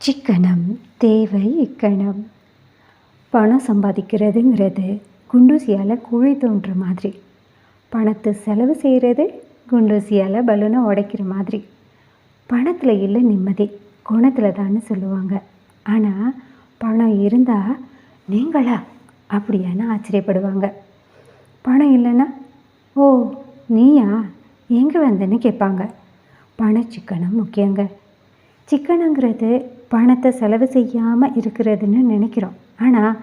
சிக்கனம் தேவை இக்கணம். பணம் சம்பாதிக்கிறதுங்கிறது குண்டூசியால் குழி தோன்ற மாதிரி. பணத்தை செலவு செய்கிறது குண்டூசியால் பலூனை உடைக்கிற மாதிரி. பணத்தில் இல்லை நிம்மதி குணத்தில் தான்னு சொல்லுவாங்க. ஆனால் பணம் இருந்தால் நீங்களா அப்படியான்னு ஆச்சரியப்படுவாங்க. பணம் இல்லைன்னா ஓ நீயா? எங்கே வந்தேன்னு கேட்பாங்க. பண சிக்கனம் முக்கியங்க. சிக்கனங்கிறது பணத்தை செலவு செய்யாமல் இருக்கிறதுன்னு நினைக்கிறோம். ஆனால்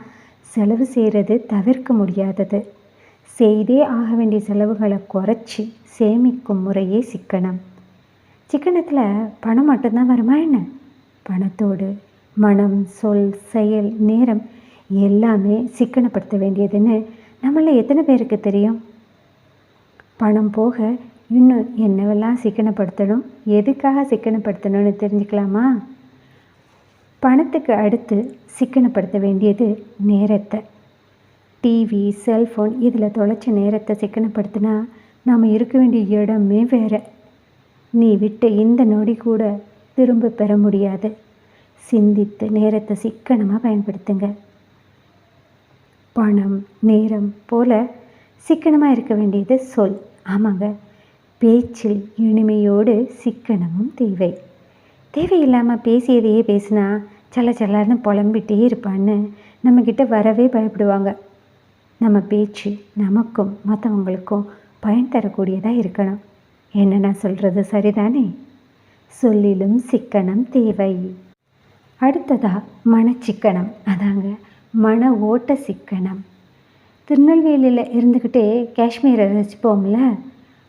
செலவு செய்கிறது தவிர்க்க முடியாதது. செய்தே ஆக வேண்டிய செலவுகளை குறைச்சி சேமிக்கும் முறையே சிக்கனம். சிக்கனத்தில் பணம் மட்டும்தான் வருமா என்ன? பணத்தோடு மனம் சொல் செயல் நேரம் எல்லாமே சிக்கனப்படுத்த வேண்டியதுன்னு நம்மள எத்தனை பேருக்கு தெரியும்? பணம் போக இன்னும் என்னவெல்லாம் சிக்கனப்படுத்தணும்? எதுக்காக சிக்கனப்படுத்தணும்னு தெரிஞ்சுக்கலாமா? பணத்துக்கு அடுத்து சிக்கனப்படுத்த வேண்டியது நேரத்தை. டிவி செல்ஃபோன் இதில் தொலைச்ச நேரத்தை சிக்கனப்படுத்தினா நாம் இருக்க வேண்டிய இடமே வேறு. நீ விட்ட இந்த நொடி கூட திரும்ப பெற முடியாது. சிந்தித்து நேரத்தை சிக்கனமாக பயன்படுத்துங்க. பணம் நேரம் போல் சிக்கனமாக இருக்க வேண்டியது சொல். ஆமாங்க. பேச்சில் இனிமையோடு சிக்கனமும் தேவை. தேவையில்லாமல் பேசியதையே பேசினா சல சலன்னு புலம்பிட்டே இருப்பான்னு நம்மக்கிட்ட வரவே பயப்படுவாங்க. நம்ம பேச்சு நமக்கும் மற்றவங்களுக்கும் பயன் தரக்கூடியதாக இருக்கணும். என்ன நான் சொல்கிறது சரிதானே? சொல்லிலும் சிக்கனம் தேவை. அடுத்ததாக மனச்சிக்கனம். அதாங்க மன ஓட்ட சிக்கனம். திருநெல்வேலியில் இருந்துக்கிட்டே காஷ்மீரை ரசிப்போம்ல?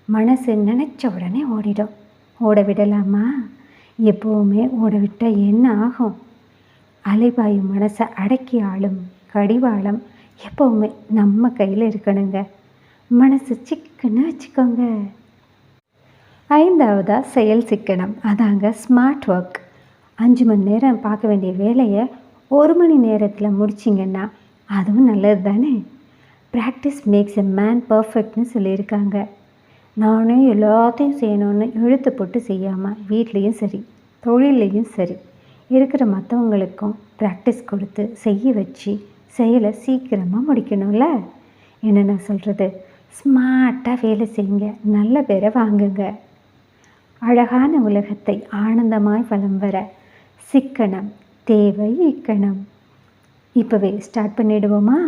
மனசு நினச்ச உடனே ஓடிடும். ஓட விடலாமா? எப்போவுமே ஓடவிட்ட விட்டால் என்ன ஆகும்? அலைபாயும் மனசை அடக்கி ஆளும் கடிவாளம் எப்போவுமே நம்ம கையில் இருக்கணுங்க. மனசு சிக்கன்னு வச்சுக்கோங்க. ஐந்தாவதாக செயல் சிக்கனம். அதாங்க ஸ்மார்ட் ஒர்க் அஞ்சு மணி நேரம் பார்க்க வேண்டிய வேலையை ஒரு மணி நேரத்தில் முடிச்சிங்கன்னா அதுவும் நல்லது தானே? ப்ராக்டிஸ் மேக்ஸ் எ மேன் பர்ஃபெக்ட்னு சொல்லியிருக்காங்க. நானே எல்லாத்தையும் செய்யணும்னு இழுத்து போட்டு செய்யாமல் வீட்லேயும் சரி. தொழில்லையும் சரி இருக்கிற மற்றவங்களுக்கும் ப்ராக்டிஸ் கொடுத்து செய்ய வச்சு செயலை சீக்கிரமாக முடிக்கணும்ல? என்ன நான் சொல்கிறது ஸ்மார்ட்டாக வேலை செய்யுங்க. நல்ல பேரை வாங்குங்க. அழகான உலகத்தை ஆனந்தமாய் வலம் வர சிக்கனம் தேவை இக்கணம். இப்போவே ஸ்டார்ட் பண்ணிடுவோமா?